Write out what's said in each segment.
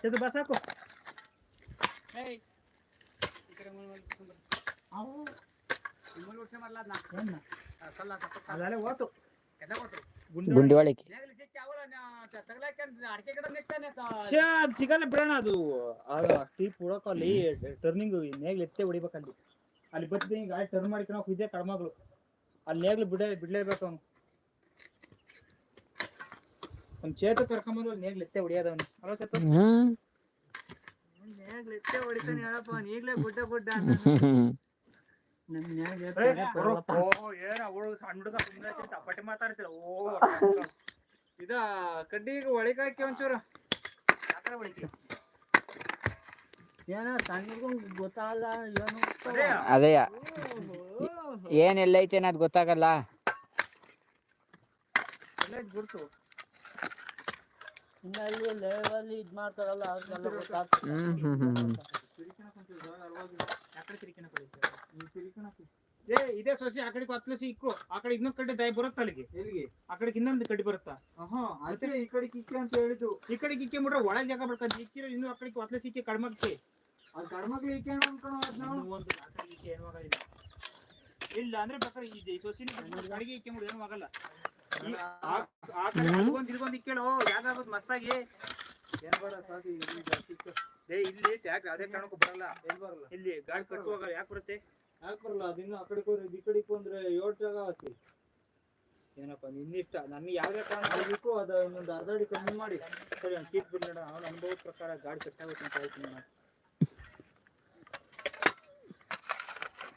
ಇದು. ಬಸ್ ಹಾಕು ಏಯ್ ಈ ಕಡೆ ಮುಳ್ಳು ಮುಳ್ಳು ಕುತ್ಕೊಂಡ್ ಬಾ. ಮುಳ್ಳು ಉಡ್ಸೆ ಮಾಡ್ಲಾ ಅದ್ನ? ಆ, ಕಲ್ಲ ಹಾಕು, ಕಲ್ಲ. ಅದಲ್ಲೇ ಹೋತು ಎಲ್ಲ ಹೋತು ಗುಂಡಿ ಒಳಗೆ ನೇಗ್ಲು ಸಿಕ್ಕಿ ಅವಳ ನ- ತಗಲಾಕ್ಯಂಡ್ ಅಡ್ಕೆ ಗಿಡ ನೆಕ್ತಾನೆ ತ- ಅದು ಸಿಗಲ್ಲ ಬಿಡೋಣ ಅದು ಟೀಪ್ ಹುಡಕ ಅಲ್ಲಿ ಟರ್ನಿಂಗ್ ನೇಗ್ಲು ಎತ್ತೆ ಹೊಡಿಬೇಕಲ್ಲಿ ಅಲ್ಲಿ ಬರ್ತೀನಿ ಗಾಡಿ ಟರ್ನ್ ಮಾಡ್ಕೊಂಡು ಇದೇ ಕಡ್ಮಗಳು ಅಲ್ಲಿ ನೇಗ್ಲು ಬಿಡ ಬಿಡ್ಲೇಬೇಕು ಅವನು ಒಂದ್ ಚೇತ ಕರ್ಕೊಂಬಂದು ಅಲ್ಲಿ ನೇಗ್ಲು ಎತ್ತೆ ಹೊಡಿಯೋದವನು ಅಲ್ಲ ಚೇತು ಹ್ಮ್ ನೇಗ್ಲು ಎತ್ತೆ ಹೊಡಿತಾನೆ ಹೇಳಪ್ಪ ಅವ್ನು ಈಗ್ಲೇ ಗುಡ್ಡ ಗುಡ್ಡ ಓ ಏನ ಹುಡುಗ ಸಣ್ಣ ಹುಡುಗ ಸುಮ್ಮನೆ ತಪ್ಪಟ್ಟೆ ಮಾತಾಡ್ತೀರ? ಓ ಇದ ಕಡ್ಡಿಗೆ ಒಳಗೆ ಹಾಕಿ ಒಂಚೂರು. ಏನ ಗೊತ್ತಾಗಲ್ಲ ಏನು ಅದೇ. ಏನ್ ಎಲ್ಲೈತೆ ಅನ್ನೋದು ಗೊತ್ತಾಗಲ್ಲ. ಗುರ್ತು. ಇನ್ನ ಅಲ್ಲಿ ಲೆವೆಲ್ ಇದ್ ಮಾಡ್ತಾರಲ್ಲ ಅದೆಲ್ಲ ಗೊತ್ತಾಗ್ತದೆ. ಹ್ಮ್ ಹ್ಮ್ ಹ್ಮ್. ಏ ಇದೇ ಸೊಸೆ ಆ ಕಡೆ ಹತ್ತು ಇಕ್ಕು ಆ ಕಡೆ ಇನ್ನೊಂದ್ ಕಡ್ಡಿ ದಯ ಬರುತ್ತ ಅಲ್ಲಿಗೆ? ಎಲ್ಲಿಗೆ? ಆ ಕಡೆ ಇನ್ನೊಂದು ಕಡ್ಡಿ ಬರುತ್ತಾ? ಅದೇ ಈ ಕಡೆ ಕಿಕ್ಕೆ ಅಂತ ಹೇಳಿದ್ದು. ಈ ಕಡೆ ಕಿಕ್ಕೆ ಮುಟ್ರೆ ಒಳಗೆ ಜಾಗ ಬರ್ತದೆ. ಇಕ್ಕಿರೋ ಇನ್ನು ಆ ಕಡೆ ಹತ್ತು ಇಕ್ಕೆ ಕಡಿಮೆ ಅದು ಗಂಡ್ಮಕ್ಳು ಇಕ್ಕೊಂಡು ಅನ್ಕೊಂಡು ಅದ್ನ? ಒಂದು ಆ ಕಡೆ ಇಕ್ಕೆ ಏನು ಆಗಲ್ಲ ಇಲ್ಲ. ಅಂದ್ರೆ ಬೇಕಾದ್ರೆ ಇದೆ ಈ ಸೊಸಿನ ಅಡಿಗೆ ಇಕ್ಕೆ ಮುಡಿ ಏನು ಆಗಲ್ಲ. ಆ- ಕಡೆ ಅಲ್ಗೊಂದು ಇಲ್ಗೊಂದು ಇಕ್ಕೇಳು ಆಗುತ್ತೆ ಮಸ್ತಾಗಿ. ಬೇಡ. ಏ ಇಲ್ಲಿ ಟ್ಯಾಕ್ ಅದೇ ಕಾರಣಕ್ಕೂ ಬರಲ್ಲ. ಎಲ್ಲಿ ಬರಲ್ಲ? ಇಲ್ಲಿ ಗಾಡಿ ಕಟ್ಟುವಾಗ ಯಾಕೆ ಬರುತ್ತೆ? ಯಾಕೆ ಬರಲ್ಲ? ಅದಿನ್ನು ಆ ಕಡೆ ಹೋದ್ರೆ ಈ ಕಡೆ ಬಂದ್ರೆ ಏಳು ಜಾಗ ಆತಿ. ಏನಪ್ಪ ನಿನ್ನಿಷ್ಟ? ನನಗೆ ಯಾವ್ದೇ ಕಾರಣ ಬೇಕು ಅದು ಇನ್ನೊಂದು ಅರ್ಧ ಅಡಿ ಕಮ್ಮಿ ಮಾಡಿ. ಸರಿ ಅವ್ನು ಕೀತ್ ಬಿಡೋಣ ಅವನ ಅನುಭವದ ಪ್ರಕಾರ ಗಾಡಿ ಕಟ್ಟಾಗುತ್ತೆ ಅಂತ ಹೇಳ್ತೀನಿ ನಾನು.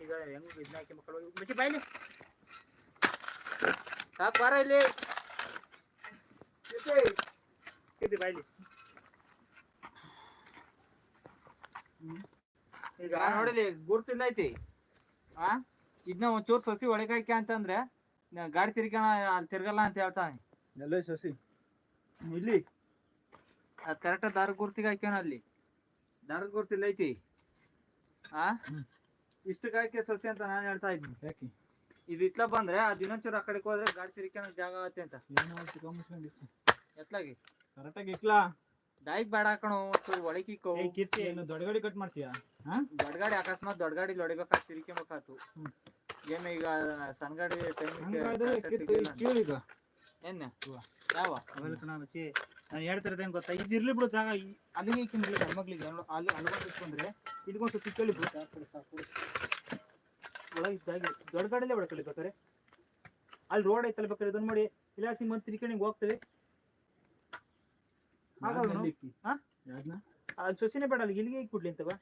ಈಗ ಹೆಂಗ್ ಇದನ್ನ ಹಾಕಿ ಮಕ್ಕಳು ಮಚ್ಚಿ ಬಾಯ್ಲಿ ಸಾಕು ಬಾರ ಇಲ್ಲಿ. ಬಾಯ್ಲಿ. ಈಗ ನೋಡಿಲಿ ಐತಿ ಆ? ಇದನ್ನ ಒಂಚೂರು ಸೊಸಿ ಒಳಗೆ ಹಾಕಿ ಅಂತಂದ್ರೆ ಗಾಡಿ ತಿರ್ಗಣ ಅಲ್ಲಿ ತಿರ್ಗಲ್ಲ ಅಂತ ಹೇಳ್ತಾನೆ. ಎಲ್ಲ ಸಸಿ. ಇಲ್ಲಿ. ಅದು ಕರೆಕ್ಟ್ ದಾರ ಗುರ್ತಿಗೆ ಹಾಕ್ಯಾನ ಅಲ್ಲಿ. ದಾರ ಗುರ್ತಿಲ್ಲ ಐತಿ. ಆ? ಇಷ್ಟಕ್ಕೆ ಹಾಕಿ ಸಸಿ ಅಂತ ನಾನು ಹೇಳ್ತಾ ಇದ್ದೀನಿ ಯಾಕೆ? ಇದು ಇತ್ಲ ಬಂದ್ರೆ ಅದು ಇನ್ನೊಂಚೂರು ಆ ಕಡೆಗೆ ಹೋದ್ರೆ ಗಾಡಿ ತಿರ್ಕ ಜಾಗ ಆಗತ್ತೆ ಅಂತ. ಎತ್ಲಾಗಿ? ಕರೆಕ್ಟಾಗಿ ಇಕ್ಲಾ ಡೈಕ್ ಬೇಡ ಕಣೋ ಒಳಕಿ ಇಕ್ಕೋ ಕಿರ್ತಿ ಏನು ದೊಡ್ಡ ಗಾಡಿ ಕಟ್ ಮಾಡ್ತೀಯಾ? ದೊಡ್ಡ ಗಾಡಿ ಅಕಸ್ಮಾತ್ ದೊಡ್ಡ ಗಾಡಿ ಹೊಡಿಬೇಕಾದ್ರೆ ತಿರ್ಕೊಬೇಕಾತು. ಏನು ಈಗ ಸಣ್ಣ ಗಾಡಿ ಟೈಮ್ ಕೇಳಿಗ ಏನ? ಯಾವ? ಮಚ್ಚಿ ನಾನು ಹೇಳ್ತಿರೋದು ಹೆಂಗ್ ಗೊತ್ತಾ? ಇದು ಇರ್ಲಿ ಬಿಡು ಜಾಗ. ಅಲ್ಲಿಗೆ ಇಕ್ಕಿಂದ್ರೆ ಹೆಣ್ಮಕ್ಳಿಗೆ ಅಲ್ಲಿ ಅಲ್ಗೊಂದು ಇಟ್ಕೊಂಡ್ರೆ ಇಟ್ಕೊಂಡು ಸ್ವಲ್ಪ ತಿಕ್ಕಳಿ ಬಿಡು. ಒಳಗೆ ಜಾಗ ದೊಡ್ಡ ಗಾಡಿಲೇ ಬಡ್ಕೊಳ್ಳಿ ಬೇಕಾರೆ ಅಲ್ಲಿ ರೋಡ್ ಐತಲ್ಲ ಬೇಕಾದ್ರೆ ಇದನ್ನ ಮಾಡಿ. ಇಲ್ಲ ಸಿಂಗ್ ಬಂದು ತಿರ್ಕೊಂಡು ಹಿಂಗೆ ಹೋಗ್ತೇವೆ ಆಗಲ್ಲ ನಾವು. ಹಾ? ಯಾವ್ದನ್ನ ಅಲ್ಲಿ ಸೊಸಿನೇ ಬೇಡ ಅಲ್ಲಿ ಇಲ್ಲಿಗೆ ಕೊಡ್ಲಿ ಅಂತವ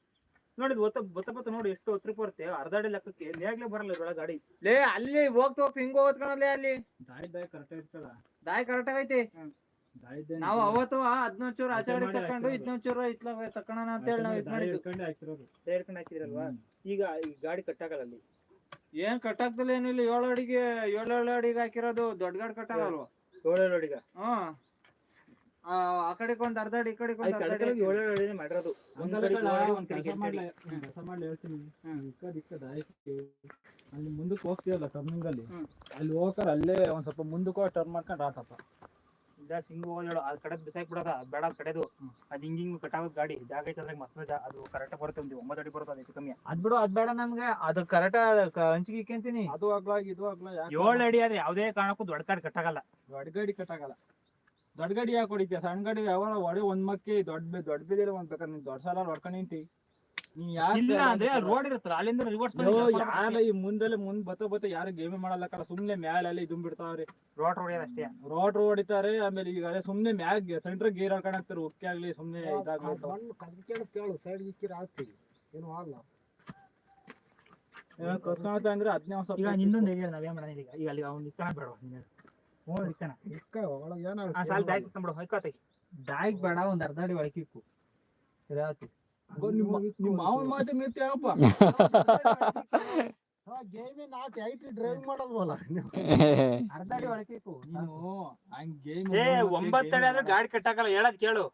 ನೋಡಿದ್ ಒತ್ತ ಬತ್ತ ಬತ್ತ ನೋಡಿ ಎಷ್ಟು ಹತ್ರ ಬರುತ್ತೆ. ಅರ್ಧ ಅಡಿ ಲೆಕ್ಕಕ್ಕೆ ನೇಗ್ಲೇ ಬರಲ್ಲ ಬೆಳ ಗಾಡಿ. ಲೇ ಅಲ್ಲಿ ಹೋಗ್ತಾ ಹೋಗ್ತಾ ಹಿಂಗ ಹೋಗ್ತಾನಲ್ಲೇ ಅಲ್ಲಿ. ದಾಯಿ ದಾರಿ ಕರೆಕ್ಟ್ ಇರ್ತದ? ದಾರಿ ಕರೆಕ್ಟ್ ಆಗೈತಿ ದಾಯಿ ನಾವು ಅವತ್ತು ಹದಿನೊಂದು ಚೂರು ಆಚರಣೆ ಆಚೆ ತಕೊಂಡು. ಇದನ್ನೊಂದು ಚೂರು ಇತ್ಲ ತಕೋಣ ಅಂತ ಹೇಳಿ ನಾವು ಇದು ಹಾಕಿರೋದು ಸೇರ್ಕೊಂಡು ಹಾಕಿದ್ರಲ್ವಾ ಈಗ ಈ ಗಾಡಿ ಕಟ್ಟಾಗಲ್ಲ ಅಲ್ಲಿ. ಏನ್ ಕಟ್ಟಾಗ್ದಲ್ಲ ಏನಿಲ್ಲ ಏಳು ಅಡಿಗೆ ಏಳು ಏಳು ಅಡಿಗೆ ಹಾಕಿರೋದು ದೊಡ್ಡ ಗಾಡಿ ಕಟ್ಟಾಗಲ್ವಾ ಏಳು ಏಳು ಅಡಿಗೆ. ಹ್ಮ್. ಆ ಕಡೆ ಒಂದ್ ಅರ್ಧ ಅಡಿ ಈ ಕಡೆ ಒಂದ್ ಏಳು ಮಾಡಿರೋದು. ಒಂದ್ ಒಂದ್ ಕೆಲ್ಸ ಮಾಡ್ಲ ಹೇಳ್ತೀನಿ. ಅಲ್ಲಿ ಮುಂದಕ್ಕೆ ಹೋಗ್ತೀವಲ್ಲ ಟರ್ನಿಂಗ್ ಅಲ್ಲಿ. ಅಲ್ಲಿ ಹೋಗ್ತಾರ ಅಲ್ಲೇ ಒಂದ್ ಸ್ವಲ್ಪ ಮುಂದಕ್ಕೆ ಹೋಗಿ ಟರ್ನ್ ಮಾಡ್ಕೊಂಡು ಆತಪ್ಪ. ಇಲ್ಲ ಹಿಂಗ್ ಹೋಗೋದು ಆ ಕಡೆ ಬಿಸಾಕ್ ಬಿಡೋದ ಬೇಡ ಕಡೆದು. ಅದ್ ಹಿಂಗ್ ಹಿಂಗ್ ಕಟ್ಟಾಗೋದ್ ಗಾಡಿ ಜಾಗ ಐತಂದ್ರೆ ಮತ್ತೆ ಅದು ಕರೆಕ್ಟ್ ಬರುತ್ತೆ ಒಂದು ಒಂಬತ್ತು ಅಡಿ ಬರುತ್ತೆ ಅದು ಕಮ್ಮಿ. ಅದ್ ಬಿಡು ಅದ್ ಬೇಡ ನಮ್ಗೆ. ಅದು ಕರೆಕ್ಟ್ ಹಂಚಿಗೆ ಇಕ್ಕಂತೀನಿ. ಅದು ಆಗ್ಲ ಇದು ಆಗ್ಲ ಏಳು ಅಡಿ ಆದ್ರೆ ಯಾವುದೇ ಕಾರಣಕ್ಕೂ ದೊಡ್ಡ ಗಾಡಿ ಕಟ್ಟಾಗಲ್ಲ ದೊಡ್ಡ ಗಾಡಿ ಕಟ್ಟಾಗಲ್ಲ ದೊಡ್ಡ ಗಾಡಿ ಯಾಕೆ ಹೊಡಿತೀಯ? ಸಣ್ಣ ಗಾಡಿ ಯಾವಾಗ ಹೊಡೆ ಒಂದ್ ಮಕ್ಕಿ ದೊಡ್ಡ ದೊಡ್ಡ ಬಿದ್ದಿಲ್ಲ ಒಂದ್ ಬೇಕಾದ್ರೆ ನೀನ್ ದೊಡ್ಡ ಸಾಲ ಹೊಡ್ಕೊಂಡು ನಿಂತಿ. ನೀ ಇಲ್ಲ ಅಂದ್ರೆ ರೋಡ್ ಇರುತ್ತಲ್ಲ ಅಲ್ಲಿಂದ ರಿವರ್ಸ್ ಯಾರ ಈ ಮುಂದೆಲ್ಲ ಮುಂದ್ ಬತ್ತ ಬತ್ತ ಯಾರು ಗೇಮ್ ಮಾಡಲ್ಲಕ್ಕಲ್ಲ ಸುಮ್ನೆ ಮ್ಯಾಲೆ ಅಲ್ಲಿ ಇದ್ ಬಿಡ್ತಾವ್ರಿ ರೋಡ್ ರೋಡ್ ಅಷ್ಟೇ. ರೋಡ್ ಹೊಡಿತಾರೆ ಆಮೇಲೆ ಈಗ ಅದೇ ಸುಮ್ನೆ ಮ್ಯಾಗ್ ಸೆಂಟ್ರ್ ಗೇರ್ ಹಾಕೊಂಡ್ ಹಾಕ್ತಾರೆ ಉಕ್ಕಿ ಆಗ್ಲಿ ಸುಮ್ನೆ ಇದಾಗ್ಲಿ ಏನು ಏನೋ ಕರ್ಸ್ಕೊಳತ್ತ ಅಂದ್ರೆ ಹದಿನೈದು ಈಗ ಇನ್ನೊಂದು ಏರಿಯಾ ನಾವೇ ಮಾಡೋಣ ಈಗ? ಈಗ ಅಲ್ಲಿ ಅವ್ನು ಇಕ್ಕಣ ಬೇಡ ಹ್ಞೂ ಆ ಸಾಲ ಹೊಯ್ಕೋತೈ. ಬೇಡ ಒಂದ್ ಅರ್ಧ ಅಡಿ ಒಳಗೆ ಇಕ್ಕು. ಸರಿ ಆಯ್ತು. ಅಗೋ ನಿಮ್ಮ ನಿಮ್ಮ ಮಾವನ ಮಾತು ಮೀರ್ತಿ ಏನಪ್ಪ ಅರ್ಧ ಅಡಿ ಒಳಗೆ ಇಕ್ಕು. ನೀನು ಹಂಗ್ ಗೇಮ್ ಏ ಒಂಬತ್ತು ಅಡಿ ಆದ್ರೆ ಗಾಡಿ ಕಟ್ಟಾಕಲ್ಲ ಹೇಳದ್ ಕೇಳು.